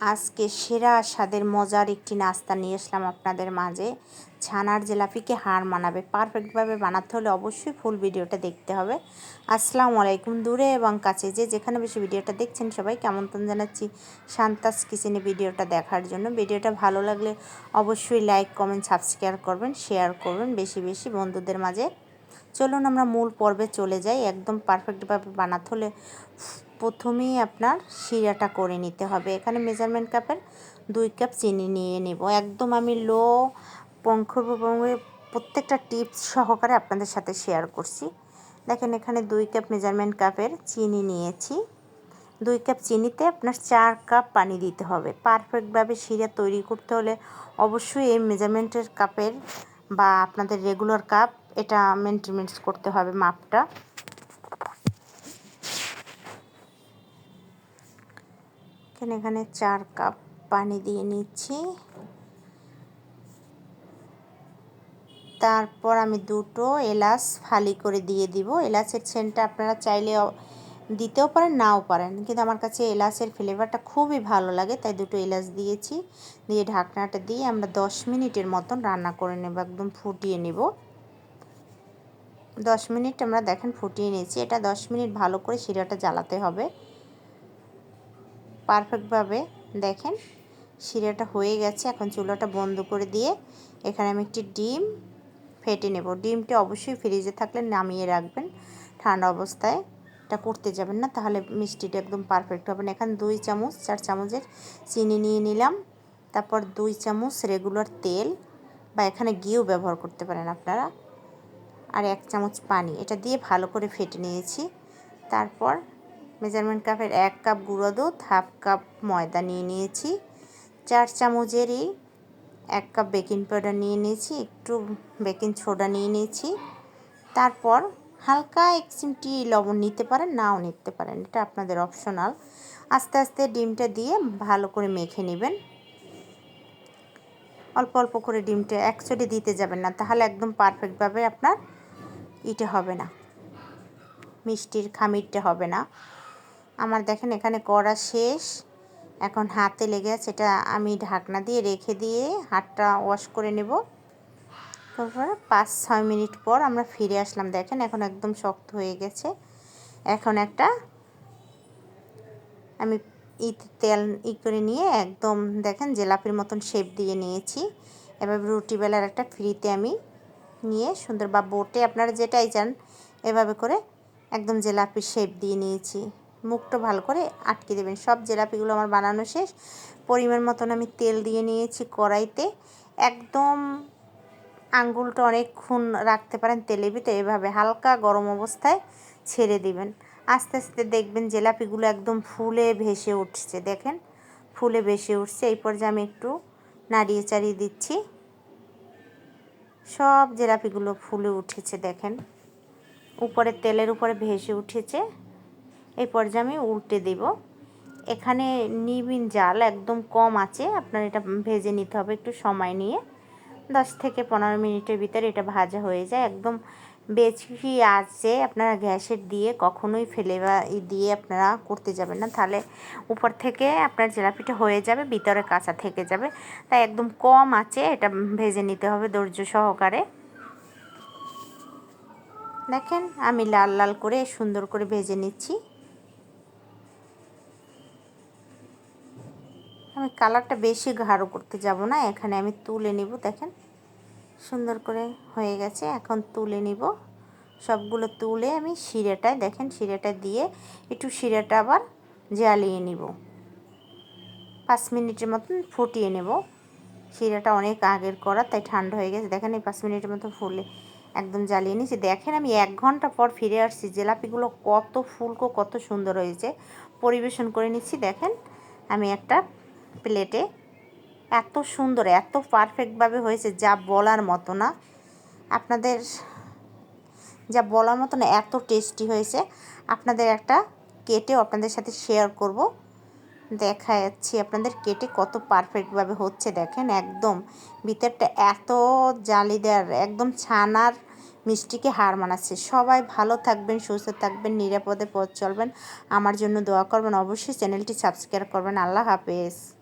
আজকে সেরা স্বাদের, মজার একটি নাস্তা নিয়ে আসলাম আপনাদের মাঝে। ছানার জেলাপিকে হার মানাবে। পারফেক্টভাবে বানাতে হলে অবশ্যই ফুল ভিডিওটা দেখতে হবে। আসসালামু আলাইকুম। দূরে এবং কাছে যে যেখানে বেশি ভিডিওটা দেখছেন সবাইকে আমন্ত্রণ জানাচ্ছি শান্তাস কিচেনে ভিডিওটা দেখার জন্য। ভিডিওটা ভালো লাগলে অবশ্যই লাইক কমেন্ট সাবস্ক্রাইব করবেন শেয়ার করবেন। বেশি বেশি বন্ধুদের মাঝে চলুন আমরা মূল পর্বে চলে যাই। একদম পারফেক্টভাবে বানাতে হলে প্রথমেই আপনার শিরাটা করে নিতে হবে। এখানে মেজারমেন্ট কাপের দুই কাপ চিনি নিয়ে নেব। একদম আমি লো পঙ্খভঙ্গে প্রত্যেকটা টিপস সহকারে আপনাদের সাথে শেয়ার করছি। দেখেন এখানে দুই কাপ মেজারমেন্ট কাপের চিনি নিয়েছি। দুই কাপ চিনিতে আপনার চার কাপ পানি দিতে হবে। পারফেক্টভাবে শিরা তৈরি করতে হলে অবশ্যই এই মেজারমেন্টের কাপের বা আপনাদের রেগুলার কাপ এটা মেনটেনেন্স করতে হবে মাপটা। এখানে এখানে চার কাপ পানি দিয়ে নিচ্ছি। তারপর আমি দুটো এলাচ ফালি করে দিয়ে দিব। এলাচের সেন্টটা আপনারা চাইলে দিতেও পারেন, নাও পারেন। কিন্তু আমার কাছে এলাচের ফ্লেভারটা খুবই ভালো লাগে, তাই দুটো এলাচ দিয়েছি। দিয়ে ঢাকনাটা দিয়ে আমরা দশ মিনিটের মতন রান্না করে নেব, একদম ফুটিয়ে নেব। দশ মিনিট আমরা দেখেন ফুটিয়ে নিয়েছি। এটা দশ মিনিট ভালো করে শিরাটা জ্বালাতে হবে। পারফেক্টভাবে দেখেন শিরাটা হয়ে গেছে। এখন চুলাটা বন্ধ করে দিয়ে এখানে আমি একটি ডিম ফেটে নেব। ডিমটি অবশ্যই ফ্রিজে থাকলে নামিয়ে রাখবেন। ঠান্ডা অবস্থায় এটা করতে যাবেন না, তাহলে মিষ্টিটা একদম পারফেক্ট হবে না। এখানে দুই চামচ, চার চামচের চিনি নিয়ে নিলাম। তারপর দুই চামচ রেগুলার তেল বা এখানে ঘিও ব্যবহার করতে পারেন আপনারা। আর এক চামচ পানি। এটা দিয়ে ভালো করে ফেটে নিয়েছি। তারপর মেজারমেন্ট কাপের এক কাপ গুঁড়ো দুধ, হাফ কাপ ময়দা নিয়ে নিয়েছি। চার চামচেরই এক কাপ বেকিং পাউডার নিয়ে নিয়েছি, একটু বেকিং সোডা নিয়ে নিয়েছি। তারপর হালকা এক চিমটি লবণ নিতে পারেন, নাও নিতে পারেন, এটা আপনাদের অপশনাল। আস্তে আস্তে ডিমটা দিয়ে ভালো করে মেখে নেবেন। অল্প অল্প করে ডিমটা একচুয়ালি দিতে যাবেন না, তাহলে একদম পারফেক্টভাবে আপনার ইটা হবে না। মিষ্টির খামিরটা হবে না। আমার দেখেন এখানে করা শেষ। এখন হাতে লেগে আছে, এটা আমি ঢাকনা দিয়ে রেখে দিয়ে হাতটা ওয়াশ করে নেব। তারপর পাঁচ, ছয় মিনিট পর আমরা ফিরে আসলাম। দেখেন এখন একদম শক্ত হয়ে গেছে। এখন একটা আমি ই তেল ই করে নিয়ে একদম দেখেন জেলাপির মতন শেপ দিয়ে নিয়েছি। এবার রুটি বেলার একটা ফ্রিতে আমি নিয়ে সুন্দর বা বোটে আপনারা যেটাই চান, এভাবে করে একদম জেলাপি শেপ দিয়ে নিয়েছি। মুখটা ভালো করে আটকে দেবেন। সব জেলাপিগুলো আমার বানানো শেষ। পরিমাণ মতন আমি তেল দিয়ে নিয়েছি কড়াইতে। একদম আঙ্গুলটা অনেকক্ষণ রাখতে পারেন তেলের ভিতরে, এভাবে হালকা গরম অবস্থায় ছেড়ে দিবেন। আস্তে আস্তে দেখবেন জেলাপিগুলো একদম ফুলে ভেসে উঠছে, দেখেন? ফুলে ভেসে উঠছে। এই পর্যায়ে আমি একটু নাড়িয়ে চাড়িয়ে দিচ্ছি। সব জেলাপিগুলো ফুলে উঠেছে, দেখেন। উপরে তেলের উপরে ভেসে উঠেছে। এই পর্যায়ে আমি উল্টে দেব। এখানে নিবিন জাল একদম কম আছে, আপনার এটা ভেজে নিতে হবে একটু সময় নিয়ে। দশ থেকে পনেরো মিনিটের ভিতরে এটা ভাজা হয়ে যায়, একদম বেশি আছে আপনারা গ্যাসের দিয়ে কখনোই ফেলে বা দিয়ে আপনারা করতে যাবেন না। তাহলে উপর থেকে আপনার জিলাপিটা হয়ে যাবে, ভিতরে কাঁচা থেকে যাবে। তাই একদম কম আছে, এটা ভেজে নিতে হবে ধৈর্য সহকারে। দেখেন, আমি লাল লাল করে সুন্দর করে ভেজে নিচ্ছি। আমি কালারটা বেশি গাঢ় করতে যাব না, এখানে আমি তুলে নিব, দেখেন। সুন্দর করে হয়ে গেছে। এখন তুলে নিব। সবগুলো তুলে আমি শিরেটায়, দেখেন শিরেটা দিয়ে একটু শিরেটা আবার জ্বালিয়ে নিব। পাঁচ মিনিটের মতন ফুটিয়ে নেব। শিরাটা অনেক আগের করা, তাই ঠান্ডা হয়ে গেছে। দেখেন এই পাঁচ মিনিটের মতো ফুলে একদম জ্বালিয়ে নিয়েছি। দেখেন আমি এক ঘণ্টা পর ফিরে আসছি। জেলাপিগুলো কত ফুলকো, কত সুন্দর হয়েছে। পরিবেশন করে নিচ্ছি। দেখেন আমি একটা প্লেটে এত সুন্দর, এত পারফেক্টভাবে হয়েছে যা বলার মতো না। আপনাদের যা বলার মতো না, এত টেস্টি হয়েছে। আপনাদের একটা কেটেও আপনাদের সাথে শেয়ার করব। দেখা যাচ্ছি আপনাদের কেটে কত পারফেক্টভাবে হচ্ছে, দেখেন একদম। ভিতরটা এত জালিদার, একদম ছানার মিষ্টিকে হার মানাচ্ছে। সবাই ভালো থাকবেন, সুস্থ থাকবেন, নিরাপদে পথ চলবেন। আমার জন্য দোয়া করবেন, অবশ্যই চ্যানেলটি সাবস্ক্রাইব করবেন। আল্লাহ হাফেজ।